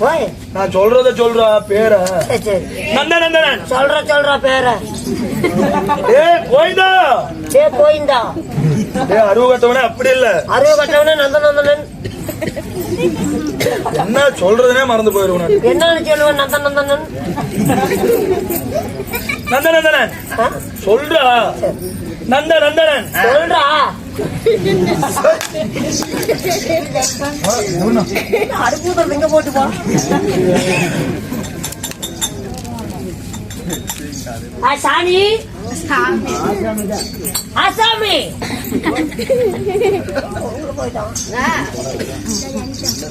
நான் சொல்றத சொல்றா பேர. நந்தநந்தனன் சொல்ற சொல்ற பேர. ஏ கோயிந்தா சே போயிந்தா ஏ அருவகத்தவனே அப்படி இல்ல. அறுவை கட்டவனே நந்தநந்தனன். என்ன சொல்றதுனே மறந்து போயிருவேன். என்னன்னு சொல்லுவேன் நந்தநந்தனன். நந்தநந்தனன்? சொல்றா. நந்த நந்தனன் சொல்றா. அடுப்பு எங்க போட்டு போ ஆ, சாமி ஆசாமி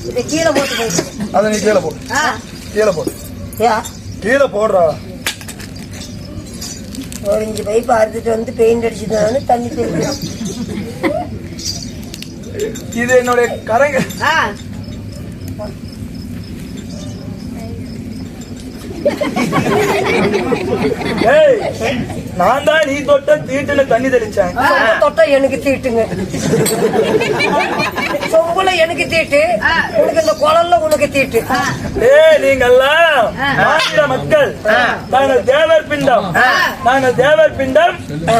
இதை கீழே போட்டு போயிட்டு அத நீ கீழே போடு கீழே போடு கீழே போடுறா ஒரு இஞ்சி பைப்பு அறுத்துட்டு வந்து பெயிண்ட் அடிச்சுட்டு தண்ணி தெளிக்கிறோம் இது என்னுடைய கரங்க ஏய் நான் தான் நீ தொட்ட தீட்டுல தண்ணி தெளிச்சேன். தொட்டா எனக்கு தீட்டுங்க. சொம்புல எனக்கு தீட்டு உனக்கு இந்த குழல்ல உனக்கு தீட்டு. ஏய் நீங்கெல்லாம் மாநில மக்கள். நாங்கள் தேவர் பிண்டம். நாங்கள் தேவர் பிண்டம்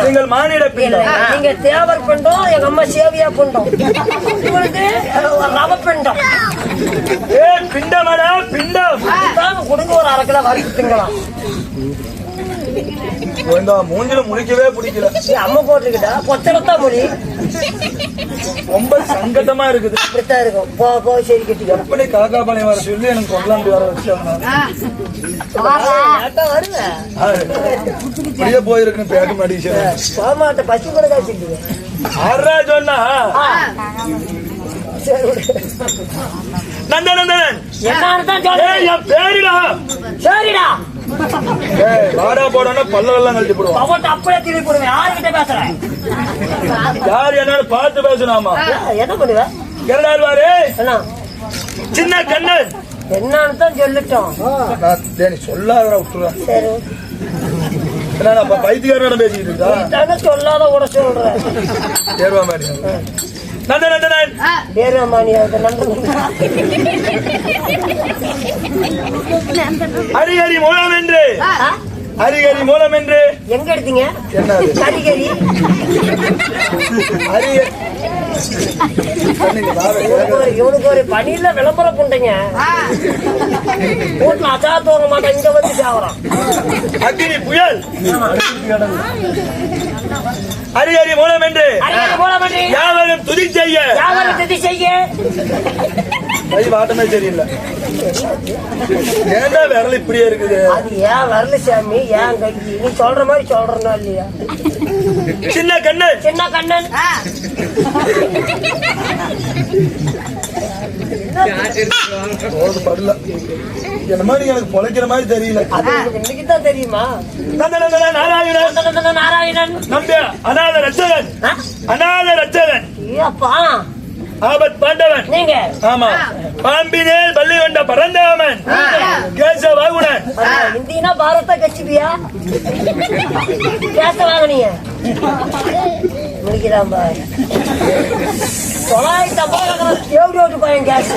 நீங்கள் மானிட பிண்டம். நீங்க தேவர் பிண்டம் எங்க அம்மா சேவியா பிண்டம். உங்களுக்கு ரவ பிண்டம். ஏ பிண்டமடா பிண்டம். அரை கிலோ வறுத்து திங்கலாம் இந்த மூஞ்சில முடிக்கவே பிடிக்கல. அம்மா போட்டுக்கிட்டா? பொச்சரத்தா மொழி ரொம்ப சங்கடமா இருக்குது. இப்படித்தான் இருக்கும். போ போ சரி கட்டிக்கோ. எப்படி காக்கா பாளையம் வர சொல்லி எனக்கு கொல்லாண்டு வர வச்சாங்க. வருவேன் இப்படியே போயிருக்குன்னு பேக்க மாட்டேங்கிறேன் போமாட்ட பசி கூட ஆறா சொன்னா. சரி விடு. நந்தநந்தனன் என்னன்னு தான் ஏய் சொல்றேன் என் பேருடா. சரிடா வாடா போடான்னா பல்லவெல்லாம் கழட்டி போடுவான். அவன்கிட்ட அப்படியே திருப்பி போடுவேன். யாருக்கிட்ட பேசுறேன் யார் என்னன்னு பார்த்து பேசணுமா என்ன பண்ணுவேன் இரண்டாவது வாரு என்ன? சின்ன கண்ணன். என்னன்னு தான் சொல்லிட்டோம். சொல்லாதடா விட்டுறா சரி. என்ன பைத்தியக்காரன பேசிக்கிட்டு இருக்கா? சொல்லாத கூட சொல்றேன் ஏறுவா மாதிரி நந்தநந்தனன் ஹரிஹரி மூலம் என்று? ஹரிஹரி மூலம் என்று. எங்க எடுத்தீங்க? என்னது? கறிகறி. ஹரி சொன்னீங்க, வாவே. இவனுக்கு ஒரு பணியில விளம்பரம் புண்டைங்க வீட்டுல அச்சா தூங்க மாட்டேன் இங்க வந்து சாவறான். அக்னி புயல். ஹரிஹரி மூலம் என்று யாவரும் துதி செய்ய. யாவரும் திதி செய்ய. கை வாட்டமே சரியில்லை ஏன்டா விரல் இப்படியே இருக்குது? அது ஏன் வரல சாமி? ஏன் கை? நீ சொல்ற மாதிரி சொல்றனா இல்லையா? சின்ன கண்ணன். சின்ன கண்ணன். படல என்ன மாதிரி எனக்கு பொழைக்கிற மாதிரி தெரியல அது எனக்கு தெரியுமா நந்தநந்தன நாராயணன் நந்தன நாராயணன் நம்பிய அநாத ரட்சகன் ஆ? அநாத ரட்சகன் ஏப்பா ஆபத் பாண்டவன் நீங்க ஆமா பாம்பினேல் பள்ளி கொண்ட பரந்தாமன் கேசவாகுணன் இந்தினா பாரத கட்சிபியா கேச முடிக்கிறான் பாரு தொள்ளாயிரத்தி ஐம்பது எவ்வளோ ஓட்டு பையன் கேஸ்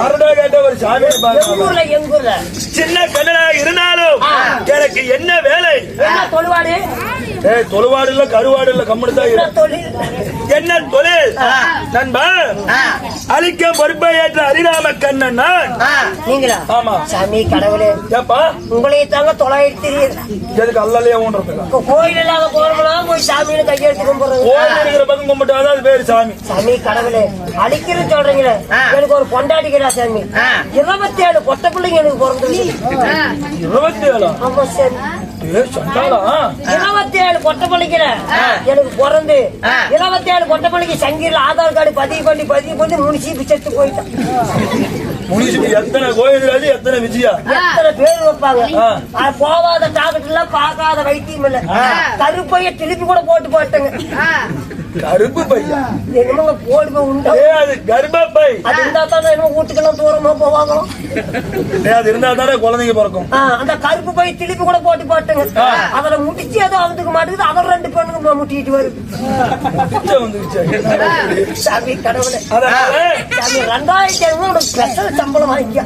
ஆறுடா கேட்ட ஒரு சாமி எங்க ஊர்ல எங்க ஊர்ல சின்ன கண்ணனா இருந்தாலும் எனக்கு என்ன வேலை என்ன தொழுவாடு ஏய் தொழுவாடு இல்ல கருவாடு இல்ல கம்முனு தான் என்ன. தொழில்? நண்பா அழிக்க பொறுப்பை ஏற்ற அரிராம கண்ணன் நான். நீங்களா? ஆமா. சாமி கடவுளே. ஏப்பா? உங்களையே தாங்க தொள்ளாயிரத்தி எதுக்கு அல்லலையா ஊன்றதுக்கா? கோயில் இல்லாத போறவங்களாம் போய் சாமியில கையெழுத்து கும்பிடுறாங்க கோயில் இருக்கிற பக்கம் கும்பிட்டாதான் அது பேரு சாமி. சாமி கடவுளே. அடிக்கிறேன்னு சொல்றீங்களே. எனக்கு ஒரு பொண்டாட்டிக்கிறா சாமி. இருபத்தி ஏழு பொட்ட பிள்ளைங்க எனக்கு பிறந்தது இருபத்தி ஏழா ஆமா சாமி. இருபத்தி ஏழு பொட்ட பிள்ளைங்கிற எனக்கு பிறந்து இருபத்தி ஏழு பொட்ட பிள்ளைக்கு சங்கீர்ல ஆதார் கார்டு பதிவு பண்ணி பதிவு பண்ணி மூணு சீப்பு செத்து போயிட்டான் முனிசிபல் எத்தனை கோயில் எத்தனை விஜயா? எத்தனை பேர் வைப்பாங்க? போவாத இதெல்லாம் பார்க்காத வைத்தியம் இல்ல. கருப்பைய திருப்பி கூட போட்டு போட்டுங்க. கருப்பு பையன் என்னமோ போடுங்க உண்டா? ஏ அது கர்ப்பப்பை அது இருந்தா தானே என்னமோ வீட்டுக்கெல்லாம் தூரமா போவாங்க. ஏ, அது இருந்தா தானே குழந்தைங்க பிறக்கும். அந்த கருப்பு பை திருப்பி கூட போட்டு போட்டுங்க. அதுல முடிச்சு ஏதோ அவனுக்கு மாட்டுக்குது அவர் ரெண்டு பெண்ணுங்க முட்டிட்டு வருது. சாமி கடவுளே. அதனால சாமி ரெண்டாயிரத்தி ஐநூறு உனக்கு ஸ்பெஷல் சம்பளம் வாங்கிக்க.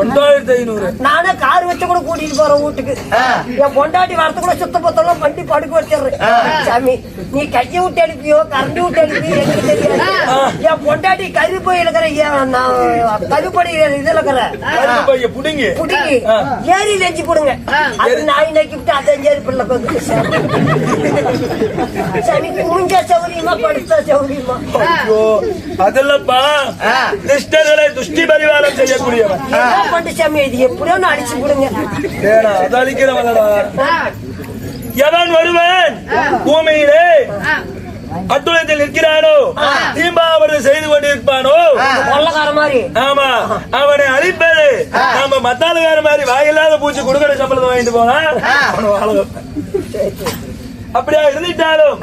ரெண்டாயிரத்தி ஐநூறு. நானே கார் வச்சு கூட கூட்டிட்டு போறேன் வீட்டுக்கு. என் பொண்டாட்டி வரது கூட சுத்த பத்தெல்லாம் வண்டி படுக்க வச்சிடுறேன் சாமி நீ கையை விட்டு அனுப்பியோ கரண்ட் விட்டு அனுப்பியோ எனக்கு தெரியாது. என் பொண்டாட்டி கருப்பை இருக்கிற என் நான் கருப்படி இதுல இருக்கிற பைய புடிங்கி. புடிங்கி ஏரி நெஞ்சு போடுங்க. அது நாய் நக்கி விட்டு அதை ஏறி பிள்ளை வந்து சாமிக்கு முஞ்ச சௌரியமா படுத்த சௌரியமா? ஐயோ அதெல்லப்பா. துஷ்டர்களை துஷ்டி பரிவாரம் செய்யக்கூடியவன். பண்ணு சாமி இது எப்படியோ அடிச்சு போடுங்க. ஏடா அது அழிக்கிறவனடா. எவன் வருவன் பூமியிலே அத்துலத்தில் நிற்கிறானோ? தீம்பாவது செய்து கொண்டிருப்பானோ? ஆமா. அவனை அழிப்பது. நாம மத்தாளுகார மாதிரி வாயில்லாத பூச்சி கொடுக்கற சம்பளத்தை வாங்கிட்டு போனா. அப்படியா இருந்துட்டாலும்.